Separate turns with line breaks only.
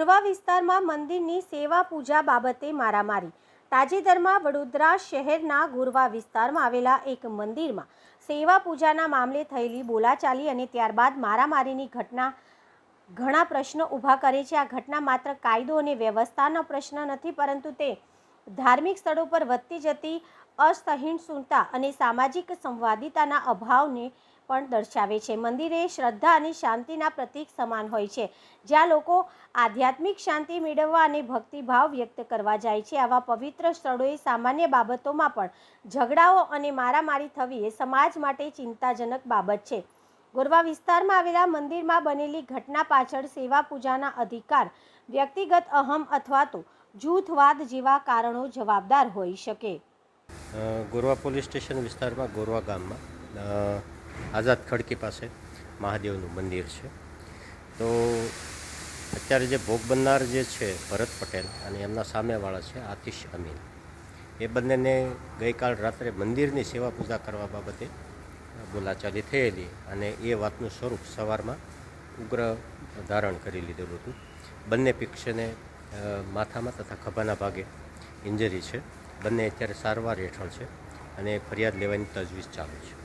વિસ્તારમાં મંદિરની સેવા પૂજા બાબતે મારામારી. તાજેતરમાં વડોદરા શહેરના ગોરવા વિસ્તારમાં આવેલા એક મંદિરમાં સેવા પૂજાના મામલે થયેલી બોલાચાલી અને ત્યારબાદ મારામારીની ઘટના, ઘણા પ્રશ્નો ઊભા કરે છે. આ ઘટના માત્ર કાયદો અને વ્યવસ્થાનો પ્રશ્ન નથી, પરંતુ તે ધાર્મિક સ્થળો પર વધતી જતી અસહિષ્ણુતા અને સામાજિક સંવાદિતાના અભાવને પણ દર્શાવે છે. મંદિરે શ્રદ્ધા અને શાંતિના પ્રતીક સમાન હોય છે. જ્યાં લોકો આધ્યાત્મિક શાંતિ મેળવવા અને ભક્તિભાવ વ્યક્ત કરવા જાય છે. આવા પવિત્ર સ્થળોએ સામાન્ય બાબતોમાં પણ ઝઘડાઓ અને મારામારી થવી એ સમાજ માટે ચિંતાજનક બાબત છે. ગોરવા વિસ્તારમાં આવેલા મંદિરમાં બનેલી ઘટના પાછળ સેવા પૂજાના અધિકાર, વ્યક્તિગત અહમ અથવા તો જૂથવાદ જેવા કારણો જવાબદાર હોઈ શકે.
ગોરવા પોલીસ સ્ટેશન વિસ્તારમાં ગોરવા ગામમાં આઝાદ ખડકી પાસે મહાદેવનું મંદિર છે. તો અત્યારે જે ભોગ બનનાર જે છે ભરત પટેલ અને એમના સામેવાળા છે આતિશ અમીન, એ બંનેને ગઈકાલ રાત્રે મંદિરની સેવા પૂજા કરવા બાબતે બોલાચાલી થયેલી અને એ વાતનું સ્વરૂપ સવારમાં ઉગ્ર ધારણ કરી લીધેલું હતું. બંને પક્ષને માથામાં તથા ખભાના ભાગે ઇન્જરી છે. બંને અત્યારે સારવાર હેઠળ છે અને ફરિયાદ લેવાની તજવીજ ચાલુ છે.